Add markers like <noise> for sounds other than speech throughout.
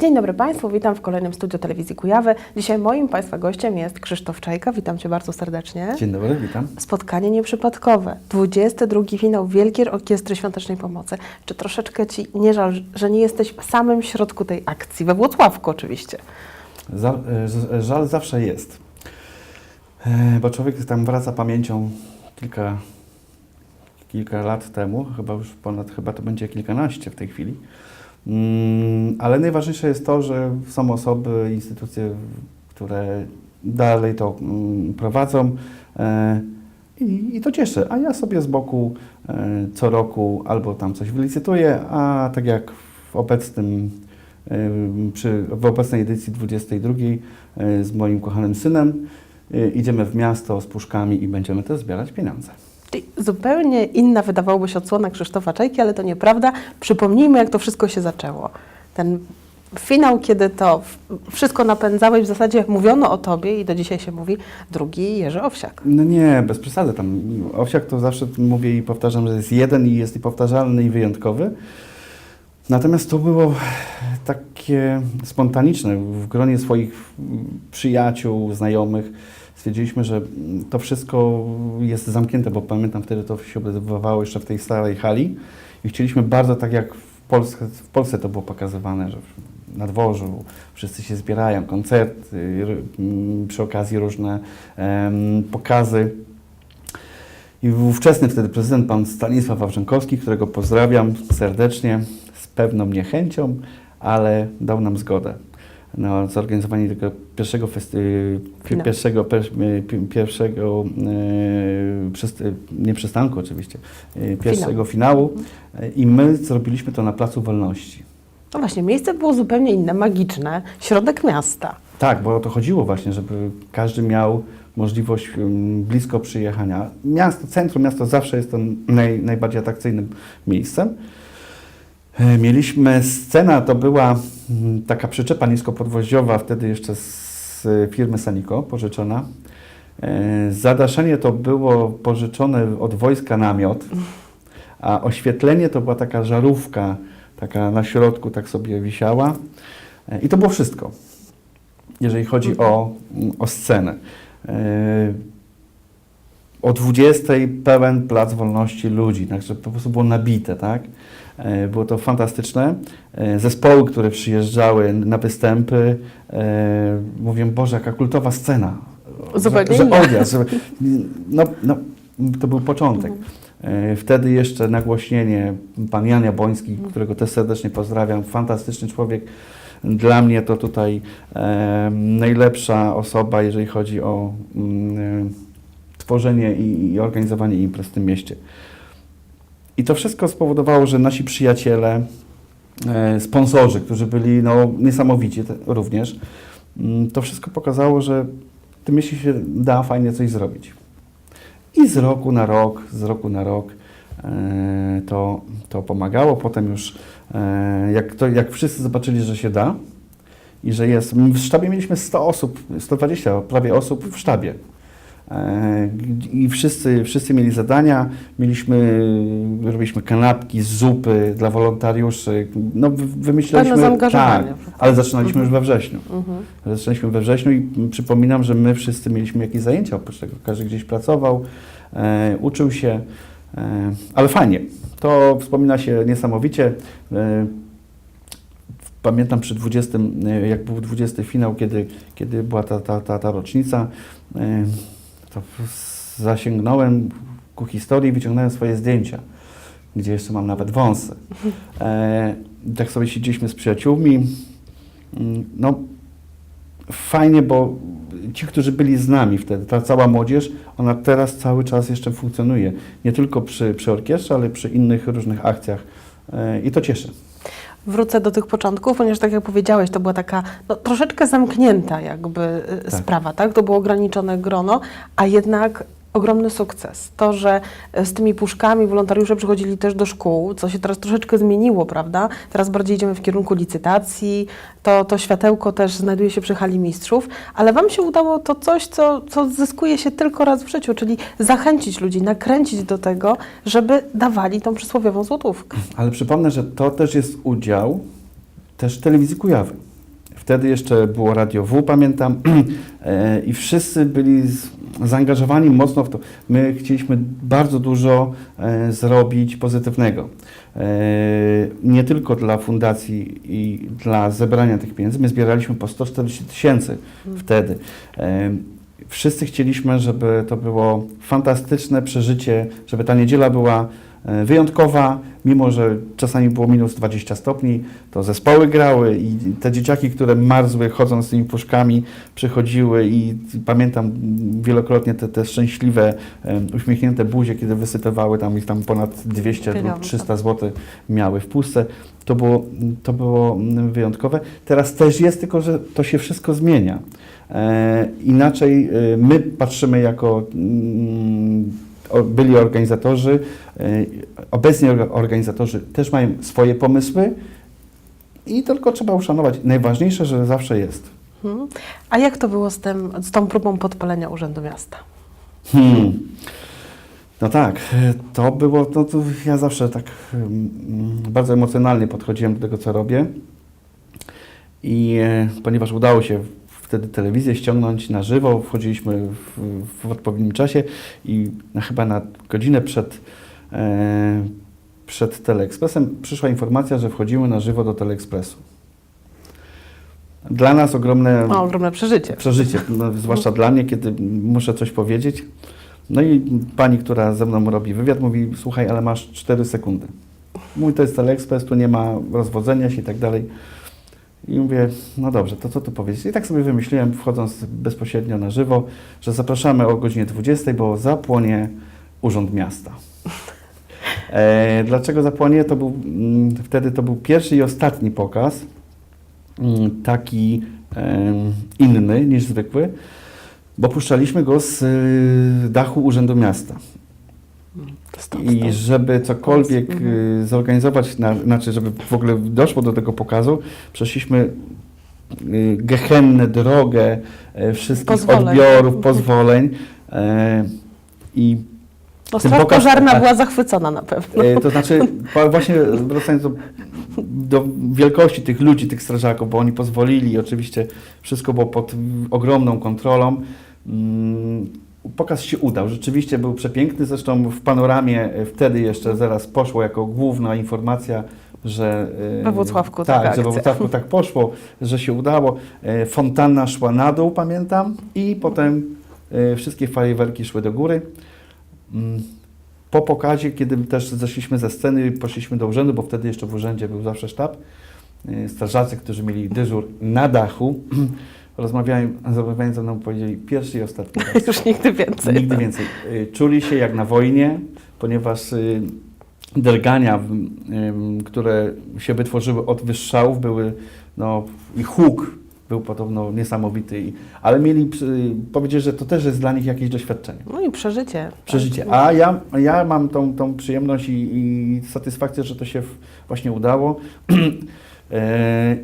Dzień dobry Państwu, witam w kolejnym studiu telewizji Kujawy. Dzisiaj moim Państwa gościem jest Krzysztof Czajka. Witam Cię bardzo serdecznie. Dzień dobry, witam. Spotkanie nieprzypadkowe. 22 finał Wielkiej Orkiestry Świątecznej Pomocy. Czy troszeczkę Ci nie żal, że nie jesteś w samym środku tej akcji? We Włocławku oczywiście. Z- żal zawsze jest, E, bo człowiek tam wraca pamięcią kilka, kilka lat temu, chyba już ponad, chyba to będzie kilkanaście w tej chwili. Mm, Ale najważniejsze jest to, że są osoby, instytucje, które dalej to mm, prowadzą e, i, to cieszy. A ja sobie z boku e, co roku albo tam coś wylicytuję, a tak jak w obecnym Ym, przy, w obecnej edycji 22 y, z moim kochanym synem idziemy w miasto z puszkami i będziemy też zbierać pieniądze. Zupełnie inna wydawałoby się odsłona Krzysztofa Czajki, ale to nieprawda. Przypomnijmy, jak to wszystko się zaczęło. Ten finał, kiedy to wszystko napędzałeś, w zasadzie mówiono o Tobie i do dzisiaj się mówi drugi Jerzy Owsiak. No nie, bez przesady. Tam owsiak to zawsze mówię i powtarzam, że jest jeden i jest i powtarzalny i wyjątkowy. Natomiast to było takie spontaniczne. W gronie swoich przyjaciół, znajomych stwierdziliśmy, że to wszystko jest zamknięte, bo pamiętam wtedy to się odbywało jeszcze w tej starej hali i chcieliśmy bardzo tak jak w Polsce, w Polsce to było pokazywane, że na dworzu wszyscy się zbierają, koncerty, mm, przy okazji różne em, pokazy. I ówczesny wtedy prezydent, pan Stanisław Wawrzynkowski, którego pozdrawiam serdecznie, z pewną niechęcią, ale dał nam zgodę na zorganizowanie tego pierwszego, festy, Finału. pierwszego, pierwszego e, przyst- nie przystanku oczywiście, e, pierwszego finału E, i my zrobiliśmy to na Placu Wolności. No właśnie, miejsce było zupełnie inne, magiczne, środek miasta. Tak, bo o to chodziło właśnie, żeby każdy miał możliwość ym, blisko przyjechania. Miasto, centrum miasta zawsze jest to naj, najbardziej atrakcyjnym miejscem. E, Mieliśmy scena, to była mm, taka przyczepa niskopodwoździowa, wtedy jeszcze z firmy Saniko pożyczona. E, Zadaszenie to było pożyczone od wojska namiot, a oświetlenie to była taka żarówka, taka na środku tak sobie wisiała. E, I to było wszystko jeżeli chodzi o, o scenę. O 20 pełen plac wolności ludzi, także po prostu było nabite, tak? Yy, Było to fantastyczne. Yy, Zespoły, które przyjeżdżały na występy, yy, mówię, Boże, jaka kultowa scena. Zupełnie że, że odjazd, że, no, no, to był początek. Yy, Wtedy jeszcze nagłośnienie pan Jan Jaboński, którego też serdecznie pozdrawiam, fantastyczny człowiek. Dla mnie to tutaj e, najlepsza osoba, jeżeli chodzi o mm, e, tworzenie i, i organizowanie imprez w tym mieście. I to wszystko spowodowało, że nasi przyjaciele, e, sponsorzy, którzy byli no, niesamowici również, mm, to wszystko pokazało, że w tym mieście się da fajnie coś zrobić. I z roku na rok, z roku na rok e, to, to pomagało. Potem już, e, jak, to, jak wszyscy zobaczyli, że się da i że jest. W sztabie mieliśmy 100 osób, 120 prawie osób w sztabie. E, I wszyscy, wszyscy mieli zadania. Mieliśmy, robiliśmy kanapki, zupy dla wolontariuszy. No, wy- wymyślaliśmy. Zaangażowanie. Tak, ale zaczynaliśmy już we wrześniu. Mhm. Zaczęliśmy we wrześniu i przypominam, że my wszyscy mieliśmy jakieś zajęcia oprócz tego. Każdy gdzieś pracował, e, uczył się, e, ale fajnie. To wspomina się niesamowicie. E, pamiętam przy 20, e, jak był 20 finał, kiedy, kiedy była ta, ta, ta, ta rocznica, e, to zasięgnąłem ku historii wyciągnąłem swoje zdjęcia, gdzie jeszcze mam nawet wąsy. E, tak sobie siedzieliśmy z przyjaciółmi. Mm, No, fajnie, bo ci, którzy byli z nami wtedy, ta cała młodzież, ona teraz cały czas jeszcze funkcjonuje. Nie tylko przy, przy orkiestrze, ale przy innych różnych akcjach. E, I to cieszy. Wrócę do tych początków, ponieważ tak jak powiedziałeś, to była taka no, troszeczkę zamknięta jakby y, Tak. sprawa, tak? To było ograniczone grono, a jednak ogromny sukces. To, że y, z tymi puszkami wolontariusze przychodzili też do szkół, co się teraz troszeczkę zmieniło, prawda? Teraz bardziej idziemy w kierunku licytacji, to, to światełko też znajduje się przy hali mistrzów, ale Wam się udało to coś, co, co zyskuje się tylko raz w życiu, czyli zachęcić ludzi, nakręcić do tego, żeby dawali tą przysłowiową złotówkę. Ale przypomnę, że to też jest udział też telewizji Kujawy. Wtedy jeszcze było Radio W, pamiętam, <clears throat> e, i wszyscy byli zaangażowani mocno w to. My chcieliśmy bardzo dużo e, zrobić pozytywnego. E, nie tylko dla fundacji i dla zebrania tych pieniędzy. My zbieraliśmy po 140 tysięcy wtedy. E, Wszyscy chcieliśmy, żeby to było fantastyczne przeżycie, żeby ta niedziela była wyjątkowa, mimo że czasami było minus 20 stopni, to zespoły grały i te dzieciaki, które marzły chodząc z tymi puszkami, przychodziły i pamiętam wielokrotnie te, te szczęśliwe, e, uśmiechnięte buzie, kiedy wysypywały tam ich tam ponad 200 lub Pieniądze. 300 zł miały w puszce. To było, to było mm, wyjątkowe. Teraz też jest, tylko że to się wszystko zmienia. E, inaczej e, my patrzymy jako mm, byli organizatorzy, e, obecni orga- organizatorzy też mają swoje pomysły i tylko trzeba uszanować. Najważniejsze, że zawsze jest. Mhm. A jak to było z, tym, z tą próbą podpalenia Urzędu Miasta? Hmm. No tak, to było, to, to ja zawsze tak mm, bardzo emocjonalnie podchodziłem do tego, co robię. I e, ponieważ udało się wtedy telewizję ściągnąć na żywo, wchodziliśmy w, w odpowiednim czasie i na, chyba na godzinę przed, e, przed Teleekspresem przyszła informacja, że wchodzimy na żywo do Teleekspresu. Dla nas ogromne O, ogromne przeżycie. przeżycie, no, zwłaszcza dla mnie, kiedy muszę coś powiedzieć. No i pani, która ze mną robi wywiad, mówi, słuchaj, ale masz 4 sekundy. Mój to jest Teleexpress, tu nie ma rozwodzenia się i tak dalej. I mówię, no dobrze, to co tu powiedzieć? I tak sobie wymyśliłem, wchodząc bezpośrednio na żywo, że zapraszamy o godzinie 20, bo zapłonie Urząd Miasta. E, dlaczego zapłonie? To był, mm, wtedy to był pierwszy i ostatni pokaz, mm, taki em, inny niż zwykły, bo puszczaliśmy go z y, dachu Urzędu Miasta. Stąd, I stąd. żeby cokolwiek Mhm. y, zorganizować, na, znaczy żeby w ogóle doszło do tego pokazu, przeszliśmy y, gehennę drogę e, wszystkich Pozwoleń. odbiorów, Mhm. pozwoleń e, i No, ten straż pokaz- pożarna a- była zachwycona na pewno. E, To znaczy, właśnie wracając do, do wielkości tych ludzi, tych strażaków, bo oni pozwolili, oczywiście wszystko było pod ogromną kontrolą. Pokaz się udał, rzeczywiście był przepiękny, zresztą w panoramie e, wtedy jeszcze zaraz poszło jako główna informacja, że e, We Włocławku tak, taka że we. Włocławku tak poszło, że się udało. E, Fontanna szła na dół, pamiętam, i potem wszystkie fajerwerki szły do góry. Mm, po pokazie, kiedy też zeszliśmy ze sceny, poszliśmy do urzędu, bo wtedy jeszcze w urzędzie był zawsze sztab. Strażacy, którzy mieli dyżur na dachu, <clears throat> rozmawiają, rozmawiając ze mną, powiedzieli pierwszy i ostatni <laughs> raz. Już nigdy więcej. Nigdy więcej. Y, Czuli się jak na wojnie, ponieważ y, drgania, które się wytworzyły od wystrzałów, były, no, i huk był podobno niesamowity, ale mieli, powiedzieć, że to też jest dla nich jakieś doświadczenie. No i przeżycie. Przeżycie. Tak. A ja, ja mam tą, tą przyjemność i, i satysfakcję, że to się właśnie udało. <clears throat> E,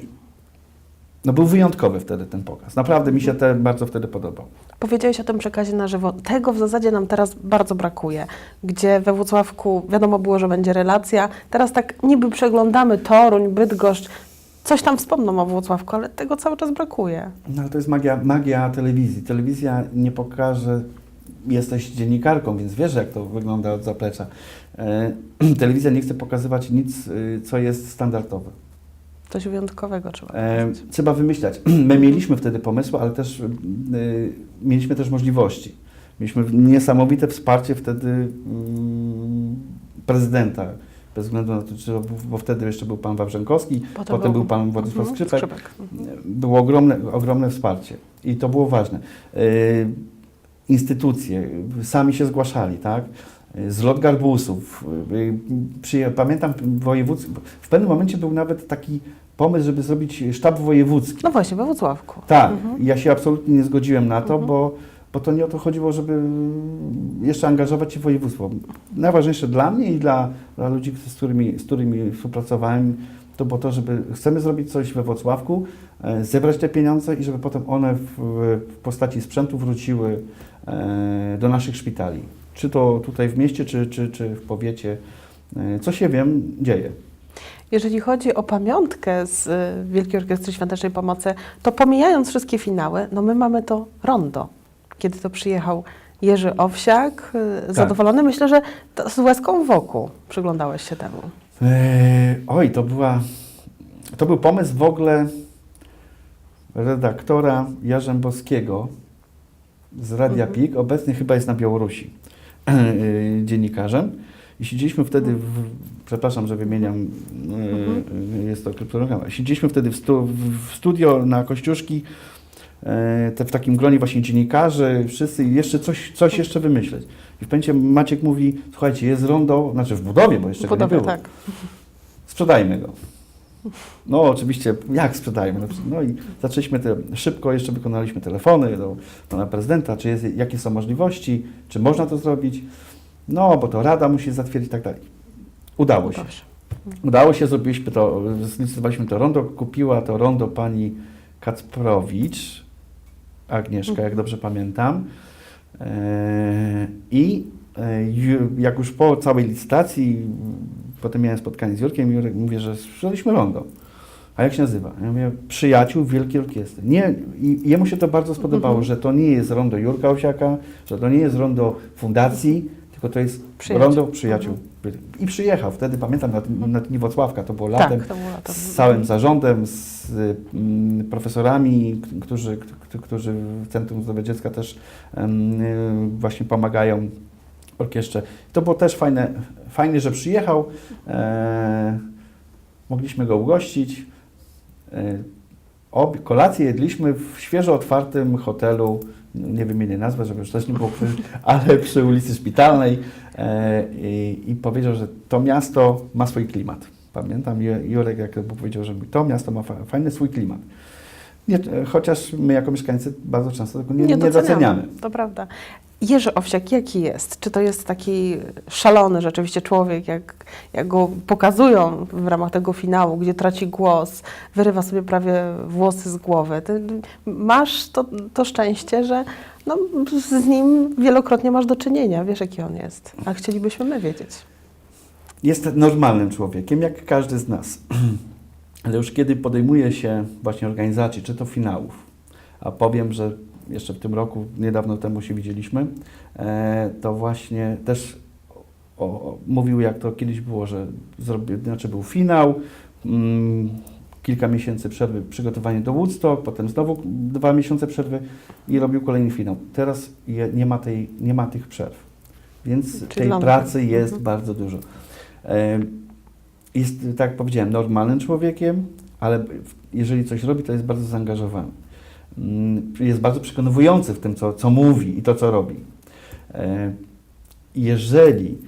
No był wyjątkowy wtedy ten pokaz. Naprawdę mi się ten bardzo wtedy podobał. Powiedziałeś o tym przekazie na żywo. Tego w zasadzie nam teraz bardzo brakuje. Gdzie we Włocławku wiadomo było, że będzie relacja. Teraz tak niby przeglądamy Toruń, Bydgoszcz. Coś tam wspomną o Włocławku, ale tego cały czas brakuje. No ale to jest magia, magia telewizji. Telewizja nie pokaże, jesteś dziennikarką, więc wiesz jak to wygląda od zaplecza. E, <clears throat> telewizja nie chce pokazywać nic, y, co jest standardowe. Coś wyjątkowego trzeba E, trzeba wymyślać. <clears throat> My mieliśmy wtedy pomysły, ale też y, mieliśmy też możliwości. Mieliśmy niesamowite wsparcie wtedy mm, prezydenta. Bez względu na to, czy, bo wtedy jeszcze był pan Wawrzękowski, potem, był pan Władysław Mhm, Skrzypek. Mhm. Było ogromne, ogromne wsparcie i to było ważne. Y, Instytucje sami się zgłaszali, tak? Y, Zlot garbusów. y, Pamiętam wojewódzki. W pewnym momencie był nawet taki pomysł, żeby zrobić sztab wojewódzki. No właśnie, we Włocławku. Tak, Mhm. ja się absolutnie nie zgodziłem na to, Mhm. bo, bo to nie o to chodziło, żeby jeszcze angażować się w województwo. Najważniejsze dla mnie i dla, dla ludzi, z którymi, z którymi współpracowałem, to było to, żeby chcemy zrobić coś we Wrocławku, e, zebrać te pieniądze i żeby potem one w, w postaci sprzętu wróciły e, do naszych szpitali. Czy to tutaj w mieście, czy, czy, czy w powiecie. E, co się wiem, dzieje. Jeżeli chodzi o pamiątkę z y, Wielkiej Orkiestry Świątecznej Pomocy, to pomijając wszystkie finały, no my mamy to rondo. Kiedy to przyjechał Jerzy Owsiak, y, zadowolony, myślę, że z łezką wokół przyglądałeś się temu. Eee, oj, to była. To był pomysł w ogóle redaktora Jarzębowskiego z Radia Mhm. PIK. Obecnie chyba jest na Białorusi eee, <clears throat> dziennikarzem. I siedzieliśmy wtedy, w, przepraszam, że wymieniam, eee, jest to kryptonogram. Siedzieliśmy wtedy w, stu, w studio na Kościuszki, eee, te, w takim gronie właśnie dziennikarzy, wszyscy i jeszcze coś, coś jeszcze wymyśleć. I w pęcie Maciek mówi, słuchajcie, jest rondo, znaczy w budowie, bo jeszcze W go nie budowie, było. tak. Sprzedajmy go. No oczywiście, jak sprzedajmy? No, No i zaczęliśmy te, szybko, jeszcze wykonaliśmy telefony do pana prezydenta, czy jest, jakie są możliwości, czy można to zrobić. No, bo to Rada musi zatwierdzić i tak dalej. Udało się. Dobrze. Udało się, zrobiliśmy to, zlicytowaliśmy to rondo, kupiła to rondo pani Kacprowicz, Agnieszka, jak dobrze pamiętam. Eee, I e, jak już po całej licytacji, potem miałem spotkanie z Jurkiem, Jurek mówię, że sprzedaliśmy rondo. A jak się nazywa? Ja mówię, przyjaciół Wielkiej Orkiestry. Nie, i jemu się to bardzo spodobało, Mhm. że to nie jest rondo Jurka Osiaka, że to nie jest rondo fundacji, tylko to jest Przyjaciół. rondo przyjaciół. I przyjechał wtedy, pamiętam, na, na dni Włocławka, to było latem, Tak, to było latem. z całym zarządem, z mm, profesorami, którzy, którzy w Centrum Zdrowia Dziecka też y, właśnie pomagają orkiestrze. To było też fajne, fajnie, że przyjechał. E, mogliśmy go ugościć. E, ob, kolację jedliśmy w świeżo otwartym hotelu, nie wymienię nazwy, żeby już też nie było, przy, <laughs> ale przy ulicy Szpitalnej e, i, i powiedział, że to miasto ma swój klimat. Pamiętam Ju- Jurek, jak powiedział, że to miasto ma fa- fajny swój klimat. Nie, chociaż my jako mieszkańcy bardzo często tego nie, nie, doceniamy. To prawda. Jerzy Owsiak, jaki jest? Czy to jest taki szalony rzeczywiście człowiek, jak, jak go pokazują w ramach tego finału, gdzie traci głos, wyrywa sobie prawie włosy z głowy? Ty masz to, to szczęście, że no, z nim wielokrotnie masz do czynienia, wiesz jaki on jest, a chcielibyśmy my wiedzieć. jest normalnym człowiekiem, jak każdy z nas. <clears throat> Ale już kiedy podejmuje się właśnie organizacji, czy to finałów, a powiem, że jeszcze w tym roku, niedawno temu się widzieliśmy, e, to właśnie też o, o, mówił, jak to kiedyś było, że zrobi, znaczy był finał, mm, kilka miesięcy przerwy, przygotowanie do Woodstock, potem znowu dwa miesiące przerwy i robił kolejny finał. Teraz je, nie, ma tej, nie ma tych przerw, więc Czyli tej pracy jest Mhm. bardzo dużo. E, Jest, tak jak powiedziałem, normalnym człowiekiem, ale jeżeli coś robi, to jest bardzo zaangażowany. Mm, Jest bardzo przekonywujący w tym, co, co mówi i to, co robi. E, Jeżeli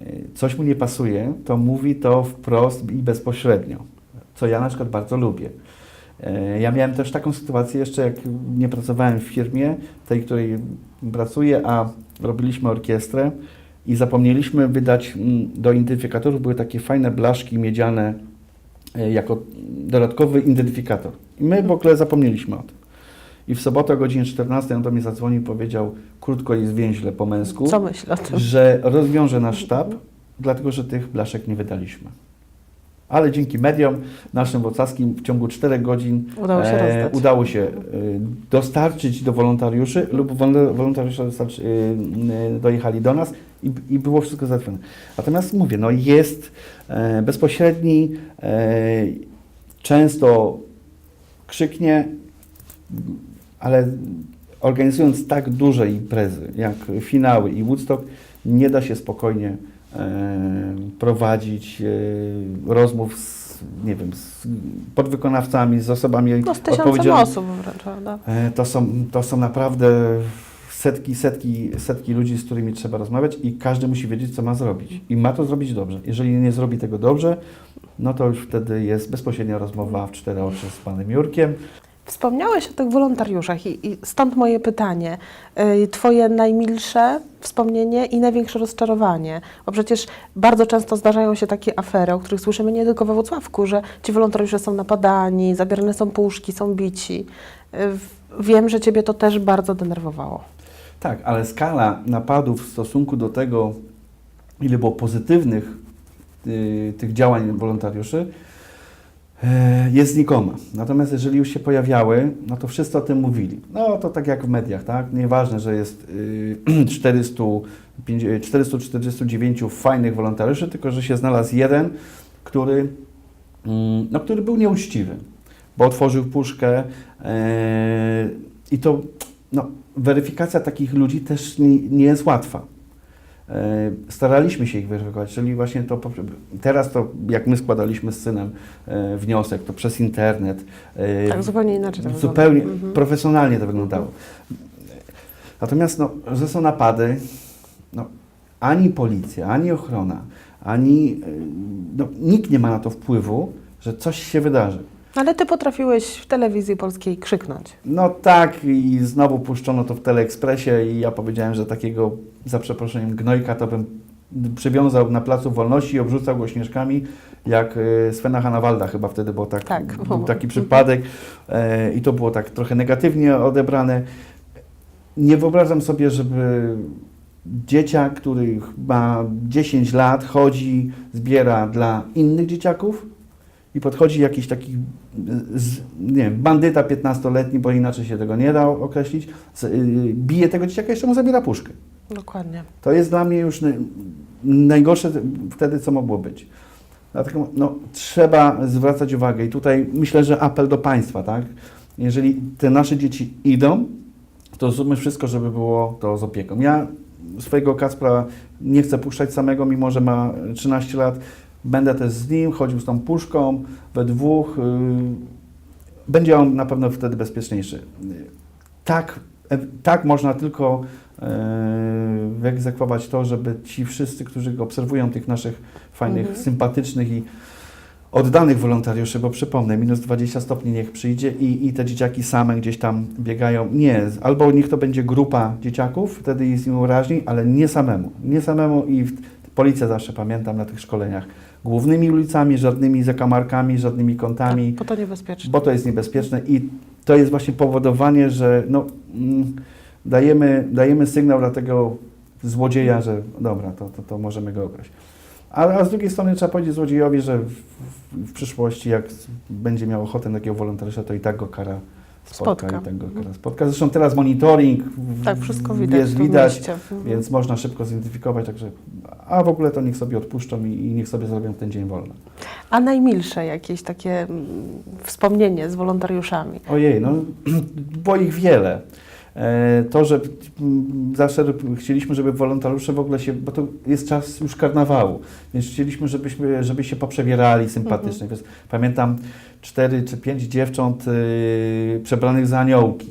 e, coś mu nie pasuje, to mówi to wprost i bezpośrednio, co ja na przykład bardzo lubię. E, Ja miałem też taką sytuację jeszcze, jak nie pracowałem w firmie, tej, której pracuję, a robiliśmy orkiestrę i zapomnieliśmy wydać mm, do identyfikatorów, były takie fajne blaszki miedziane jako dodatkowy identyfikator. I my w ogóle zapomnieliśmy o tym. I w sobotę o godzinie 14 on do mnie zadzwonił i powiedział krótko i zwięźle po męsku, Co myśl o tym? że rozwiąże nasz sztab, dlatego że tych blaszek nie wydaliśmy. Ale dzięki mediom naszym wrocławskim w ciągu 4 godzin Udało się e, rozdać. udało się e, dostarczyć do wolontariuszy lub wol- wolontariusze dostarczy, e, e, dojechali do nas i, i było wszystko załatwione. Natomiast mówię, no jest e, bezpośredni, e, często krzyknie, ale organizując tak duże imprezy jak finały i Woodstock, nie da się spokojnie e, prowadzić e, rozmów z, nie wiem, z podwykonawcami, z osobami No z odpowiedzialnymi. osób wręcz, prawda? E, To są, to są naprawdę setki, setki, setki ludzi, z którymi trzeba rozmawiać i każdy musi wiedzieć, co ma zrobić. I ma to zrobić dobrze. Jeżeli nie zrobi tego dobrze, no to już wtedy jest bezpośrednia rozmowa w cztery oczy z panem Jurkiem. Wspomniałeś o tych wolontariuszach i, i stąd moje pytanie. Y, Twoje najmilsze wspomnienie i największe rozczarowanie, bo przecież bardzo często zdarzają się takie afery, o których słyszymy nie tylko we Wrocławku, że ci wolontariusze są napadani, zabierane są puszki, są bici. Y, Wiem, że Ciebie to też bardzo denerwowało. Tak, ale skala napadów w stosunku do tego, ile było pozytywnych y, tych działań wolontariuszy jest znikoma. Natomiast jeżeli już się pojawiały, no to wszyscy o tym mówili. No to tak jak w mediach, tak? Nieważne, że jest y, <clears throat> 400, pięć- 449 fajnych wolontariuszy, tylko że się znalazł jeden, który, mm, no, który był nieuczciwy, bo otworzył puszkę e, i to no, weryfikacja takich ludzi też nie jest łatwa. E, Staraliśmy się ich weryfikować, czyli właśnie to teraz to jak my składaliśmy z synem e, wniosek, to przez internet. e, Tak, zupełnie inaczej to zupełnie Mhm. profesjonalnie to wyglądało. Natomiast no, że są napady, no, ani policja, ani ochrona, ani no, nikt nie ma na to wpływu, że coś się wydarzy. Ale ty potrafiłeś w telewizji polskiej krzyknąć. No tak, i znowu puszczono to w Teleekspresie i ja powiedziałem, że takiego, za przeproszeniem, gnojka to bym przywiązał na Placu Wolności i obrzucał go śnieżkami, jak e, Svena Hanawalda chyba wtedy, bo tak, Tak. był taki przypadek e, i to było tak trochę negatywnie odebrane. Nie wyobrażam sobie, żeby dzieciak, który ma 10 lat, chodzi, zbiera dla innych dzieciaków i podchodzi jakiś taki z, nie wiem, bandyta 15-letni, bo inaczej się tego nie da określić, z, y, bije tego dzieciaka, jeszcze mu zabiera puszkę. Dokładnie. To jest dla mnie już naj, najgorsze wtedy, co mogło być. Dlatego no, trzeba zwracać uwagę i tutaj myślę, że apel do państwa, tak? Jeżeli te nasze dzieci idą, to zróbmy wszystko, żeby było to z opieką. Ja swojego Kacpra nie chcę puszczać samego, mimo że ma 13 lat. Będę też z nim, chodził z tą puszką we dwóch. Yy, będzie on na pewno wtedy bezpieczniejszy. Tak, e, tak można tylko yy, wyegzekwować to, żeby ci wszyscy, którzy obserwują tych naszych fajnych, Mhm. sympatycznych i oddanych wolontariuszy, bo przypomnę, minus 20 stopni niech przyjdzie i, i te dzieciaki same gdzieś tam biegają. Nie, albo niech to będzie grupa dzieciaków, wtedy jest im raźniej, ale nie samemu. Nie samemu i w, policja zawsze pamiętam na tych szkoleniach. Głównymi ulicami, żadnymi zakamarkami, żadnymi kątami Tak, bo to niebezpieczne. bo to jest niebezpieczne i to jest właśnie powodowanie, że no, mm, dajemy, dajemy sygnał dla tego złodzieja, że dobra, to, to, to możemy go ograć. A, a z drugiej strony trzeba powiedzieć złodziejowi, że w, w, w przyszłości, jak będzie miał ochotę na takiego wolontariusza, to i tak go kara spotka. Spotka. I tak go kara spotka. Zresztą teraz monitoring Tak, wszystko widać. jest widać. Mhm. więc można szybko zidentyfikować, także a w ogóle to niech sobie odpuszczą i, i niech sobie zrobią ten dzień wolny. A najmilsze jakieś takie mm, wspomnienie z wolontariuszami. Ojej, no <clears throat> było ich wiele. E, To, że mm, zawsze chcieliśmy, żeby wolontariusze w ogóle się, bo to jest czas już karnawału, więc chcieliśmy, żebyśmy, żeby się poprzebierali sympatycznie. Więc pamiętam cztery czy pięć dziewcząt y, przebranych za aniołki.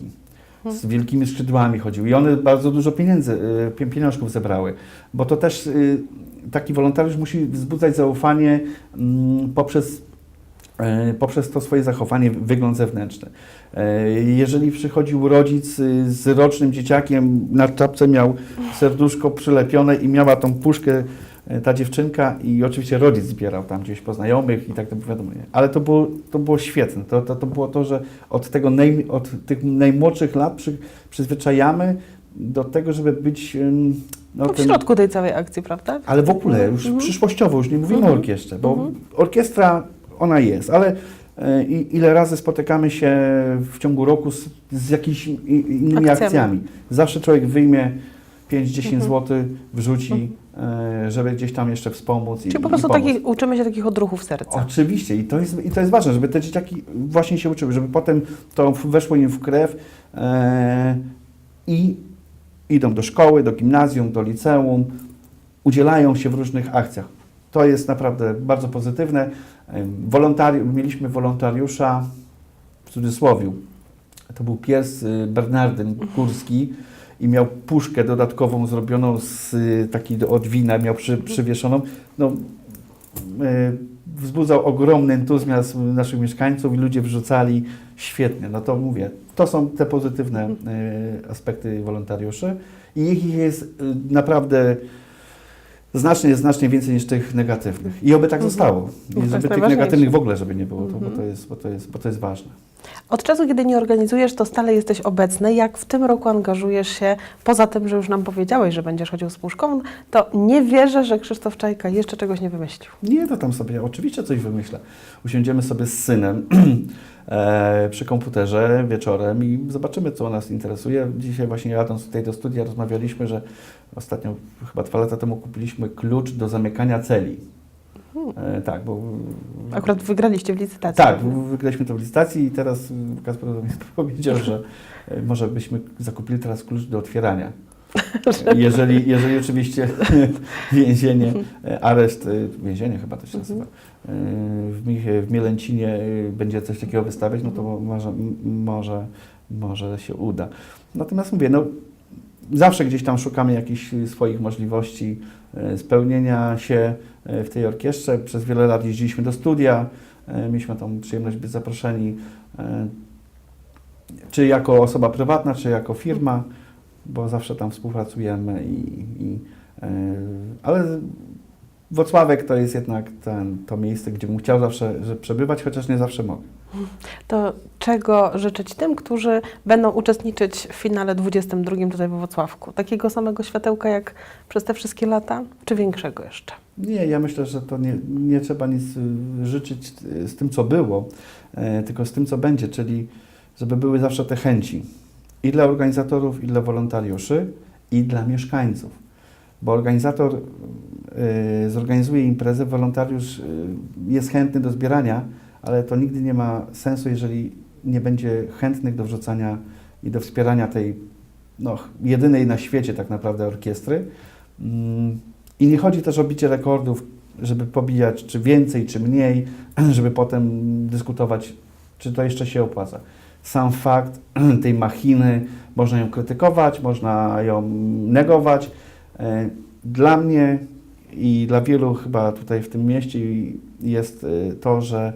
Z wielkimi skrzydłami chodziły i one bardzo dużo pieniędzy, y, pie- pieniążków zebrały, bo to też y, taki wolontariusz musi wzbudzać zaufanie mm, poprzez poprzez to swoje zachowanie, wygląd zewnętrzny. Jeżeli przychodził rodzic z rocznym dzieciakiem, na czapce miał serduszko przylepione i miała tą puszkę ta dziewczynka i oczywiście rodzic zbierał tam gdzieś po znajomych i tak to wiadomo. Nie? Ale to było, to było świetne. To, to, to było to, że od, tego naj, od tych najmłodszych lat przy, przyzwyczajamy do tego, żeby być no, No, w środku tej całej akcji, prawda? ale w ogóle, już Mhm. przyszłościowo, już nie mówimy Mhm. o orkiestrze, bo Mhm. orkiestra, ona jest, ale e, i, ile razy spotykamy się w ciągu roku z, z jakimiś innymi Akcjami. akcjami. Zawsze człowiek wyjmie 5-10 Mhm. zł, wrzuci, e, żeby gdzieś tam jeszcze wspomóc i, Czyli po i prostu pomóc. takich, uczymy się takich odruchów serca. Oczywiście i to, jest, i to jest ważne, żeby te dzieciaki właśnie się uczyły, żeby potem to weszło im w krew e, i idą do szkoły, do gimnazjum, do liceum, udzielają się w różnych akcjach. To jest naprawdę bardzo pozytywne. E, Wolontari- mieliśmy wolontariusza w cudzysłowie. To był pies y, Bernardyn Górski i miał puszkę dodatkową zrobioną z y, takiej od wina, miał przy, przywieszoną. No, e, wzbudzał ogromny entuzjazm naszych mieszkańców i ludzie wrzucali świetnie. No to mówię, to są te pozytywne e, aspekty wolontariuszy i ich jest naprawdę znacznie, znacznie więcej niż tych negatywnych. I oby tak Mhm. zostało. I żeby tych negatywnych w ogóle żeby nie było, to, bo, Mhm. to jest, bo, to jest, bo to jest ważne. Od czasu, kiedy nie organizujesz, to stale jesteś obecny. Jak w tym roku angażujesz się, poza tym, że już nam powiedziałeś, że będziesz chodził z puszką, to nie wierzę, że Krzysztof Czajka jeszcze czegoś nie wymyślił. Nie, to tam sobie oczywiście coś wymyślę. Usiądziemy sobie z synem <clears throat> e, przy komputerze wieczorem i zobaczymy, co nas interesuje. Dzisiaj właśnie jadąc tutaj do studia rozmawialiśmy, że ostatnio, chyba dwa lata temu kupiliśmy klucz do zamykania celi. E, tak, bo... Akurat wygraliście w licytacji. Tak, wygraliśmy to w licytacji i teraz Kasper do mnie <laughs> powiedział, że y, może byśmy zakupili teraz klucz do otwierania. <laughs> Jeżeli, jeżeli oczywiście <laughs> więzienie, y, areszt, więzienie chyba to się nazywa, y, w, Mielęcinie będzie coś takiego wystawiać, no to może, m- może, może się uda. Natomiast mówię, no zawsze gdzieś tam szukamy jakichś swoich możliwości y, spełnienia się y, w tej orkiestrze. Przez wiele lat jeździliśmy do studia, y, mieliśmy tą przyjemność być zaproszeni, czy jako osoba prywatna, czy jako firma, bo zawsze tam współpracujemy i, i ale Wocławek to jest jednak ten, to miejsce, gdzie bym chciał zawsze przebywać, chociaż nie zawsze mogę. To czego życzyć tym, którzy będą uczestniczyć w finale 22 tutaj we Wrocławku? Takiego samego światełka jak przez te wszystkie lata, czy większego jeszcze? Nie, ja myślę, że to nie, nie trzeba nic y, życzyć y, z tym, co było, e, tylko z tym, co będzie, czyli żeby były zawsze te chęci i dla organizatorów, i dla wolontariuszy, i dla mieszkańców. Bo organizator y, zorganizuje imprezę, wolontariusz jest chętny do zbierania, ale to nigdy nie ma sensu, jeżeli nie będzie chętnych do wrzucania i do wspierania tej no, jedynej na świecie tak naprawdę orkiestry. Mm, I nie chodzi też o bicie rekordów, żeby pobijać czy więcej, czy mniej, <clears throat> żeby potem dyskutować, czy to jeszcze się opłaca. Sam fakt <clears throat> tej machiny, można ją krytykować, można ją negować. E, Dla mnie i dla wielu chyba tutaj w tym mieście jest e, to, że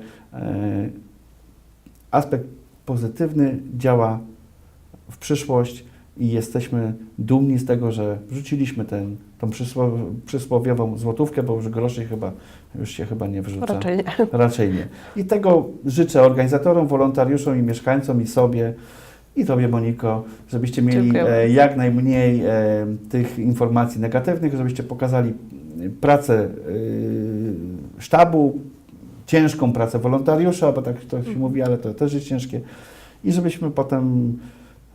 aspekt pozytywny działa w przyszłość i jesteśmy dumni z tego, że wrzuciliśmy ten, tą przysło, przysłowiową złotówkę, bo już groszy chyba już się chyba nie wrzuca. Raczej nie. Raczej nie. I tego życzę organizatorom, wolontariuszom i mieszkańcom i sobie i Tobie Moniko, żebyście mieli Dziękuję e, jak najmniej e, tych informacji negatywnych, żebyście pokazali e, pracę e, sztabu, ciężką pracę wolontariusza, bo tak to się mówi, ale to też jest ciężkie i żebyśmy potem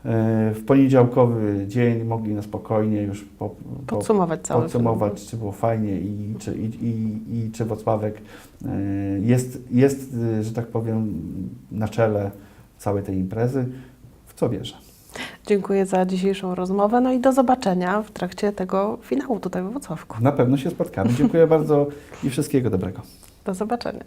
e, w poniedziałkowy dzień mogli na spokojnie już po, po, Podsumować cały podsumować, czy było fajnie i czy, i, i, i czy Wocławek e, jest, jest, że tak powiem, na czele całej tej imprezy, w co wierzę. Dziękuję za dzisiejszą rozmowę, no i do zobaczenia w trakcie tego finału tutaj we Wrocławku. Na pewno się spotkamy. Dziękuję <laughs> bardzo i wszystkiego dobrego. Do zobaczenia.